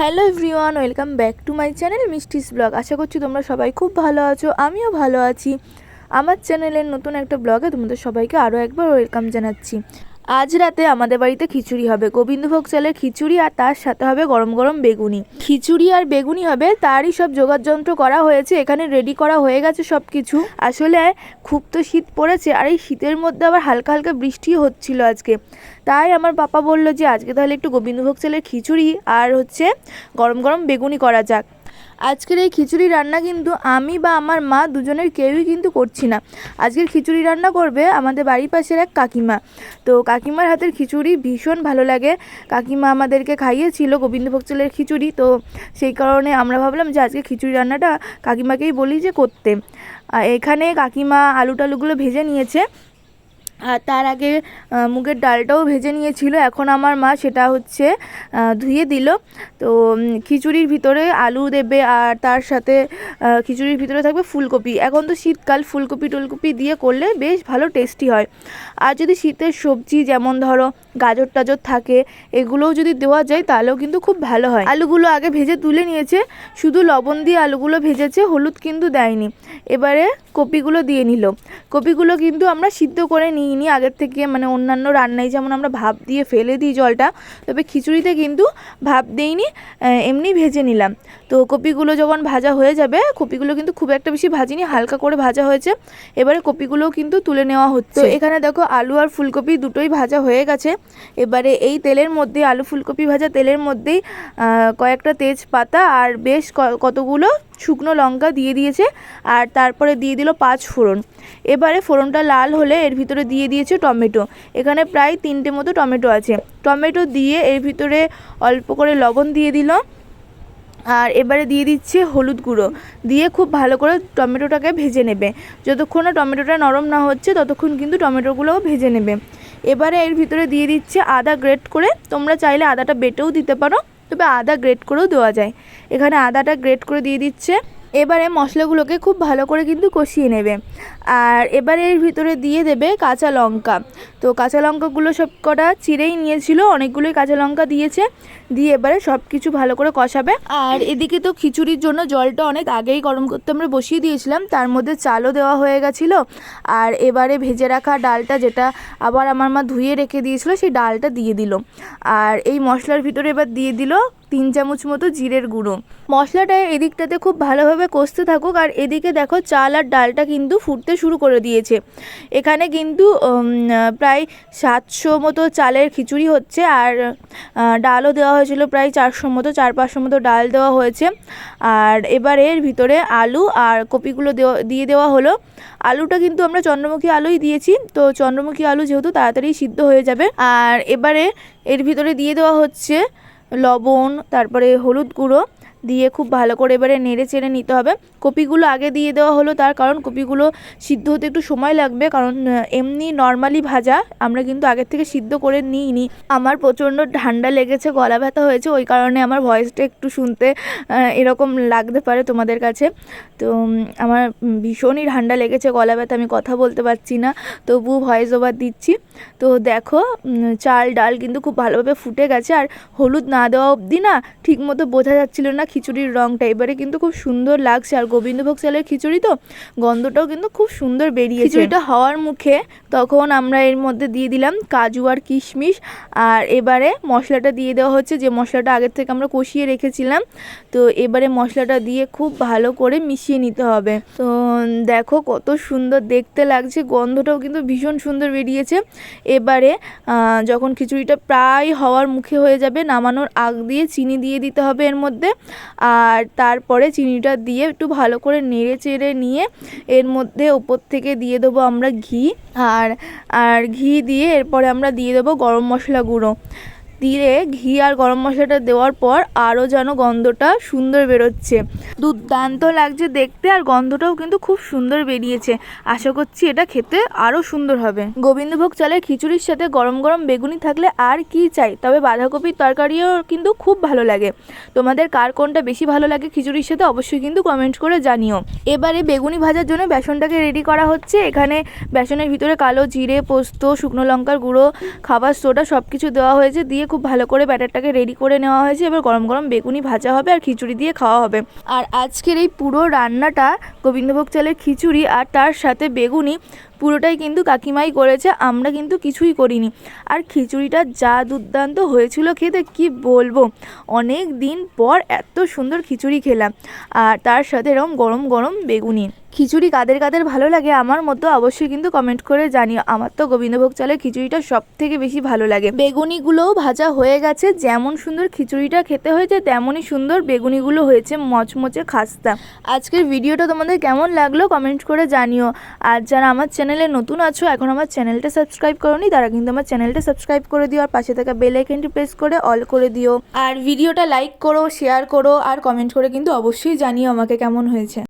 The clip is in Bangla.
Hello everyone, welcome back to my channel Mishti's vlog. আশা করছি তোমরা সবাই খুব ভালো আছো, আমিও ভালো আছি। আমার চ্যানেলের নতুন একটা ব্লগে তোমাদের সবাইকে আরও একবার ওয়েলকাম জানাচ্ছি। আজ রাতে আমাদের বাড়িতে খিচুড়ি হবে। গোবিন্দভোগ চালের খিচুড়ি আর তার সাথে হবে গরম গরম বেগুনি। খিচুড়ি আর বেগুনি হবে, তারই সব যোগাযন্ত্র করা হয়েছে, এখানে রেডি করা হয়ে গেছে সব কিছু আসলে খুব তো শীত পড়েছে, আর এই শীতের মধ্যে আবার হালকা হালকা বৃষ্টিও হচ্ছিল আজকে। তাই আমার পাপা বলল যে, আজকে তাহলে একটু গোবিন্দভোগ চালের খিচুড়ি আর হচ্ছে গরম গরম বেগুনি করা যাক। আজকের এই খিচুড়ি রান্না কিন্তু আমি বা আমার মা দুজনের কেউই কিন্তু করছি না। আজকের খিচুড়ি রান্না করবে আমাদের বাড়ির পাশের এক কাকিমা। তো কাকিমার হাতের খিচুড়ি ভীষণ ভালো লাগে। কাকিমা আমাদেরকে খাইয়েছিল গোবিন্দভোগ চালের খিচুড়ি। তো সেই কারণে আমরা ভাবলাম যে আজকে খিচুড়ি রান্নাটা কাকিমাকেই বলি যে করতে। এখানে কাকিমা আলু টালুগুলো ভেজে নিয়েছে। আর তার আগে মুগের ডালটাও ভেজে নিয়েছিল। এখন আমার মা সেটা হচ্ছে ধুয়ে দিল। তো খিচুড়ির ভিতরে আলু দেবে আর তার সাথে খিচুড়ির ভিতরে থাকবে ফুলকপি। এখন তো শীতকাল, ফুলকপি টুলকপি দিয়ে করলে বেশ ভালো টেস্টি হয়। আর যদি শীতের সবজি যেমন ধরো গাজর টাজর থাকে, এগুলোও যদি দেওয়া যায়, তাহলেও কিন্তু খুব ভালো হয়। আলুগুলো আগে ভেজে তুলে নিয়েছে। শুধু লবণ দিয়ে আলুগুলো ভেজেছে, হলুদ কিন্তু দেয়নি। এবারে কপিগুলো দিয়ে নিল। কপিগুলো কিন্তু আমরা সিদ্ধ করে নিইনি আগের থেকে মানে অন্যান্য রান্নায় যেমন আমরা ভাপ দিয়ে ফেলে দিই জলটা তবে খিচুড়িতে কিন্তু ভাপ দেইনি এমনি ভেজে নিলাম। তো কপিগুলো যখন ভাজা হয়ে যাবে কপিগুলো কিন্তু খুব একটা বেশি ভাজিনি হালকা করে ভাজা হয়েছে। এবারে কপিগুলোও কিন্তু তুলে নেওয়া হচ্ছে। এখানে দেখো আলু আর ফুলকপি দুটোই ভাজা হয়ে গেছে। এবারে এই তেলের মধ্যে আলু ফুলকপি ভাজা তেলের মধ্যেই কয়েকটা তেজপাতা আর বেশ ক- কতগুলো শুকনো লঙ্কা দিয়ে দিয়েছে আর তারপরে দিয়ে দিল পাঁচ ফোড়ন। এবারে ফোড়নটা লাল হলে এর ভিতরে দিয়ে দিয়েছে টমেটো। এখানে প্রায় তিনটে মতো টমেটো আছে। টমেটো দিয়ে এর ভিতরে অল্প করে লবণ দিয়ে দিল আর এবারে দিয়ে দিচ্ছে হলুদ গুঁড়ো। দিয়ে খুব ভালো করে টমেটোটাকে ভেজে নেবে। যতক্ষণ না টমেটোটা নরম না হচ্ছে, ততক্ষণ কিন্তু টমেটোগুলোও ভেজে নেবে। এবারে এর ভিতরে দিয়ে দিচ্ছে আদা গ্রেট করে। তোমরা চাইলে আদাটা বেটেও দিতে পারো। তবে আদা গ্রেট করেও দেওয়া যায়। এখানে আদাটা গ্রেট করে দিয়ে দিচ্ছে। এবারে মশলাগুলোকে খুব ভালো করে কিন্তু কষিয়ে নেবে। আর এবারে এর ভিতরে দিয়ে দেবে কাঁচা লঙ্কা। তো কাঁচা লঙ্কাগুলো সব কটা চিরেই নিয়েছিল, অনেকগুলোই কাঁচা লঙ্কা দিয়েছে, দিয়ে এবারে সব কিছু ভালো করে কষাবে। আর এদিকে তো খিচুড়ির জন্য জলটা অনেক আগেই গরম করতে আমরা বসিয়ে দিয়েছিলাম, তার মধ্যে চালও দেওয়া হয়ে গেছিল। আর এবারে ভেজে রাখা ডালটা যেটা আবার আমার মা ধুয়ে রেখে দিয়েছিলো, সেই ডালটা দিয়ে দিল। আর এই মশলার ভিতরে এবার দিয়ে দিল তিন চামচ মতো জিরের গুঁড়ো। মশলাটা এদিকটাতে খুব ভালোভাবে কষতে থাকুক আর এদিকে দেখো চাল আর ডালটা কিন্তু ফুটতে শুরু করে দিয়েছে। এখানে কিন্তু প্রায় সাতশো মতো চালের খিচুড়ি হচ্ছে আর ডালও দেওয়া হয়েছিল প্রায় চারশো মতো, চার পাঁচশো মতো ডাল দেওয়া হয়েছে। আর এবারে এর ভিতরে আলু আর কপিগুলো দেওয়া, দিয়ে দেওয়া হলো। আলুটা কিন্তু আমরা চন্দ্রমুখী আলুই দিয়েছি, তো চন্দ্রমুখী আলু যেহেতু তাড়াতাড়ি সিদ্ধ হয়ে যাবে। আর এবারে এর ভিতরে দিয়ে দেওয়া হচ্ছে লবণ তারপরে হলুদ গুঁড়ো দিয়ে খুব ভালো করে এবারে নেড়ে চেড়ে নিতে হবে। কপিগুলো আগে দিয়ে দেওয়া হলো তার কারণ কপিগুলো সিদ্ধ হতে একটু সময় লাগবে, কারণ এমনি নর্মালি ভাজা আমরা কিন্তু আগের থেকে সিদ্ধ করে নিইনি। আমার প্রচণ্ড ঠান্ডা লেগেছে, গলা ব্যথা হয়েছে, ওই কারণে আমার ভয়েসটা একটু শুনতে এরকম লাগতে পারে তোমাদের কাছে। তো আমার ভীষণই ঠান্ডা লেগেছে, গলা ব্যথা, আমি কথা বলতে পারছি না, তবু ভয়েস ওভার দিচ্ছি। তো দেখো চাল, ডাল কিন্তু খুব ভালোভাবে ফুটে গেছে, আর হলুদ না দেওয়া অবধি না ঠিক মতো বোঝা যাচ্ছিল না খিচুড়ির রঙটা এবারে কিন্তু খুব সুন্দর লাগছে। আর গোবিন্দভোগ চালের খিচুড়ি তো, গন্ধটাও কিন্তু খুব সুন্দর বেরিয়েছে। খিচুড়িটা হওয়ার মুখে তখন আমরা এর মধ্যে দিয়ে দিলাম কাজু আর কিশমিশ। আর এবারে মশলাটা দিয়ে দেওয়া হচ্ছে, যে মশলাটা আগের থেকে আমরা কষিয়ে রেখেছিলাম। তো এবারে মশলাটা দিয়ে খুব ভালো করে মিশিয়ে নিতে হবে। তো দেখো কত সুন্দর দেখতে লাগছে, গন্ধটাও কিন্তু ভীষণ সুন্দর বেরিয়েছে। এবারে যখন খিচুড়িটা প্রায় হওয়ার মুখে হয়ে যাবে, নামানোর আগ দিয়ে চিনি দিয়ে দিতে হবে এর মধ্যে। আর তারপরে চিনিটা দিয়ে একটু ভালো করে নেড়ে চেড়ে নিয়ে এর মধ্যে ওপর থেকে দিয়ে দেবো আমরা ঘি। আর আর ঘি দিয়ে এরপরে আমরা দিয়ে দেবো গরম মশলা গুঁড়ো। দিয়ে ঘি আর গরম মশলাটা দেওয়ার পর আরও যেন গন্ধটা সুন্দর বেরোচ্ছে। দুর্দান্ত লাগছে দেখতে আর গন্ধটাও কিন্তু খুব সুন্দর বেরিয়েছে। আশা করছি এটা খেতে আরও সুন্দর হবে। গোবিন্দভোগ চালের খিচুড়ির সাথে গরম গরম বেগুনি থাকলে আর কি চাই? তবে বাঁধাকপির তরকারিও কিন্তু খুব ভালো লাগে। তোমাদের কার কোনটা বেশি ভালো লাগে খিচুড়ির সাথে অবশ্যই কিন্তু কমেন্ট করে জানিও। এবারে বেগুনি ভাজার জন্য বেসনটাকে রেডি করা হচ্ছে। এখানে বেসনের ভিতরে কালো জিরে, পোস্ত, শুকনো লঙ্কার গুঁড়ো, খাবার সোডা সব কিছু দেওয়া হয়েছে। দিয়ে খুব ভালো করে ব্যাটারটাকে রেডি করে নেওয়া হয়েছে। এবার গরম গরম বেগুনি ভাজা হবে আর খিচুড়ি দিয়ে খাওয়া হবে। আর আজকের এই পুরো রান্নাটা গোবিন্দভোগ চালের খিচুড়ি আর তার সাথে বেগুনি পুরোটাই কিন্তু কাকিমাই করেছে, আমরা কিন্তু কিছুই করিনি। আর খিচুড়িটা যা দুর্দান্ত হয়েছিল খেতে, কি বলব? অনেক দিন পর এত সুন্দর খিচুড়ি খেলাম। আর তার সাথে এরকম গরম গরম বেগুনি। খিচুড়ি কাদের কাদের ভালো লাগে আমার মতো অবশ্যই কিন্তু কমেন্ট করে জানিও। আমার তো গোবিন্দভোগ চালের খিচুড়িটা সব থেকে বেশি ভালো লাগে। বেগুনিগুলোও ভাজা হয়ে গেছে, যেমন সুন্দর খিচুড়িটা খেতে হয়েছে, তেমনই সুন্দর বেগুনিগুলো হয়েছে মচমচে খাস্তা। আজকের ভিডিওটা তোমাদের কেমন লাগল কমেন্ট করে জানিও। আর যারা আমার চ্যানেলে নতুন আছো, এখন আমার চ্যানেলটা সাবস্ক্রাইব করোনি, তারা কিন্তু আমার চ্যানেলটা সাবস্ক্রাইব করে দিও আর পাশে থাকা বেল আইকনটি প্রেস করে অল করে দিও। আর ভিডিওটা লাইক করো, শেয়ার করো আর কমেন্ট করে কিন্তু অবশ্যই জানিও আমাকে কেমন হয়েছে।